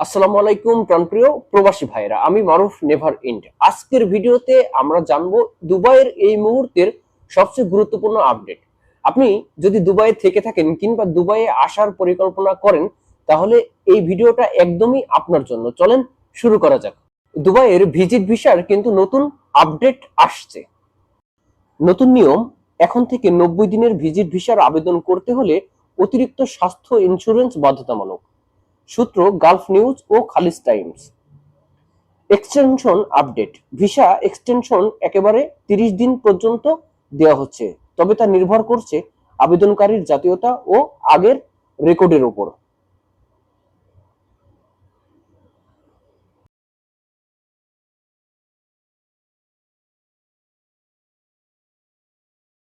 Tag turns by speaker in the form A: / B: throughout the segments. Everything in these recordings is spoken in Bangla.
A: আসসালামু আলাইকুম প্রাণপ্রিয় প্রবাসী ভাইরা আমি মারুফ নেভার ইন্ড। আজকের ভিডিওতে আমরা জানব দুবাইয়ের এই মুহূর্তের সবচেয়ে গুরুত্বপূর্ণ আপডেট। আপনি যদি দুবাইয়ে থেকে থাকেন কিংবা দুবাইয়ে আসার পরিকল্পনা করেন, তাহলে এই ভিডিওটা একদমই আপনার জন্য। চলেন শুরু করা যাক। দুবাইয়ের ভিজিট ভিসার কিন্তু নতুন আপডেট আসছে। নতুন নিয়ম, এখন থেকে নব্বই দিনের ভিজিট ভিসার আবেদন করতে হলে অতিরিক্ত স্বাস্থ্য ইন্স্যুরেন্স বাধ্যতামূলক। সূত্র গালফ নিউজ ও Khaleej Times extension update visa extension একেবারে তিরিশ দিন পর্যন্ত দেওয়া হচ্ছে, তবে তা নির্ভর করছে আবেদনকারীর জাতীয়তা ও আগের রেকর্ডের উপর।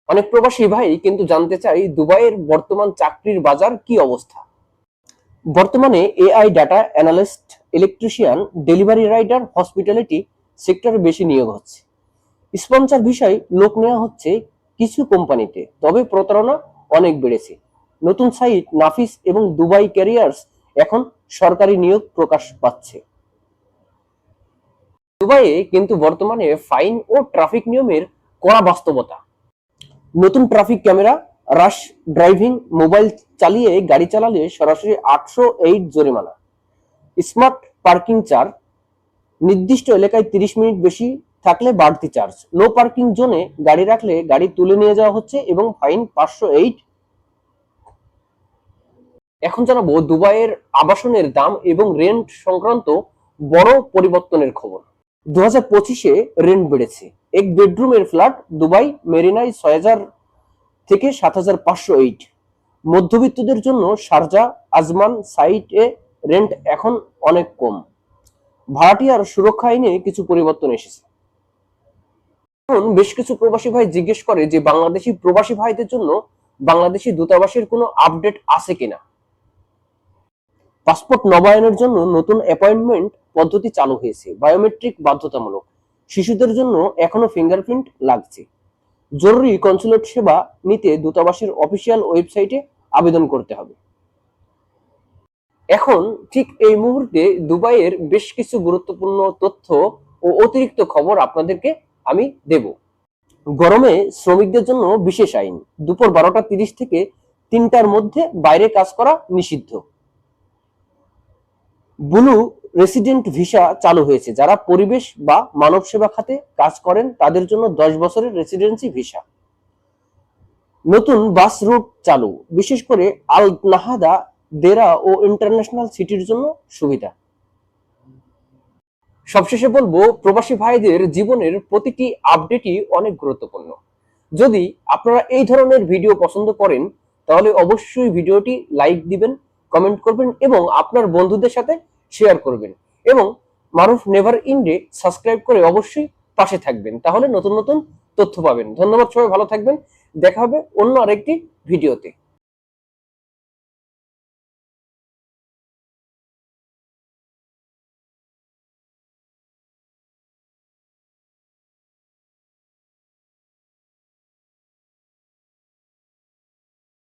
A: অনেক প্রবাসী ভাই কিন্তু জানতে চাই, দুবাইয়ের বর্তমান চাকরির বাজার কি অবস্থা? বর্তমানে AI data analyst electrician delivery rider hospitality সেক্টরে বেশি নিয়োগ হচ্ছে। স্পন্সর বিষয় লোক নেওয়া হচ্ছে কিছু কোম্পানিতে, তবে প্রতারণা অনেক বেড়েছে। নতুন সাইট নাফিস এবং দুবাই ক্যারিয়ার্স এখন সরকারি নিয়োগ প্রকাশ পাচ্ছে। দুবাইয়ে কিন্তু বর্তমানে ফাইন ও ট্রাফিক নিয়মের কড়া বাস্তবতা। নতুন traffic camera rush driving mobile চালিয়ে গাড়ি চালালে সরাসরি আটশো এইট জরিমানা। স্মার্ট পার্কিং চার্জ, নির্দিষ্ট এলাকায় তিরিশ মিনিট বেশি থাকলে বাড়তি চার্জ। নো পার্কিং জোনে গাড়ি রাখলে গাড়ি তুলে নিয়ে যাওয়া হচ্ছে এবং ফাইন পাঁচশো এইট এখন জানাব দুবাইয়ের আবাসনের দাম এবং রেন্ট সংক্রান্ত বড় পরিবর্তনের খবর। দু হাজার পঁচিশে রেন্ট বেড়েছে। এক বেডরুমের ফ্ল্যাট দুবাই, মেরিনায় ছয় হাজার থেকে সাত হাজার পাঁচশো এইট মধ্যবিত্তদের জন্য শারজা, আজমান সাইটে রেন্ট এখন অনেক কম। ভাড়াটিয়ার সুরক্ষা আইনে কিছু পরিবর্তন এসেছে। এখন বেশ কিছু প্রবাসী ভাই জিজ্ঞেস করে যে বাংলাদেশি প্রবাসী ভাইদের জন্য বাংলাদেশি দূতাবাসের কোনো আপডেট আছে কিনা। পাসপোর্ট নবায়নের জন্য নতুন অ্যাপয়েন্টমেন্ট পদ্ধতি চালু হয়েছে। বায়োমেট্রিক বাধ্যতামূলক। শিশুদের জন্য এখনও ফিঙ্গারপ্রিন্ট লাগছে। জরুরি কনসুলেট সেবা নিতে দূতাবাসের অফিসিয়াল ওয়েবসাইটে আবেদন করতে হবে। এখন ঠিক এই মুহূর্তে দুবাইয়ের বেশ কিছু গুরুত্বপূর্ণ তথ্য ও অতিরিক্ত খবর আপনাদেরকে আমি দেব। গরমে শ্রমিকদের জন্য বিশেষ আইন, দুপুর বারোটা তিরিশ থেকে তিনটার মধ্যে বাইরে কাজ করা নিষিদ্ধ। ব্লু রেসিডেন্ট ভিসা চালু হয়েছে। যারা পরিবেশ বা মানব সেবা খাতে কাজ করেন, তাদের জন্য দশ বছরের রেসিডেন্সি ভিসা নতুন বাস রুট চালু। বিশেষ করে আল নাহাদা, দেরা ও ইন্টারন্যাশনাল সিটির জন্য সুবিধা। সবশেষে বলব, প্রবাসী ভাইদের জীবনের প্রতিটি আপডেটই অনেক গুরুত্বপূর্ণ। যদি আপনারা এই ধরনের ভিডিও পছন্দ করেন, তাহলে অবশ্যই ভিডিওটি লাইক দিবেন কমেন্ট করবেন এবং আপনার বন্ধুদের সাথে শেয়ার করবেন। এবং মারুফ নেভার ইন্ডে সাবস্ক্রাইব করে অবশ্যই পাশে থাকবেন। তাহলে নতুন নতুন তথ্য পাবেন। ধন্যবাদ সবাই, ভালো থাকবেন। দেখা হবে অন্য আরেকটি ভিডিওতে।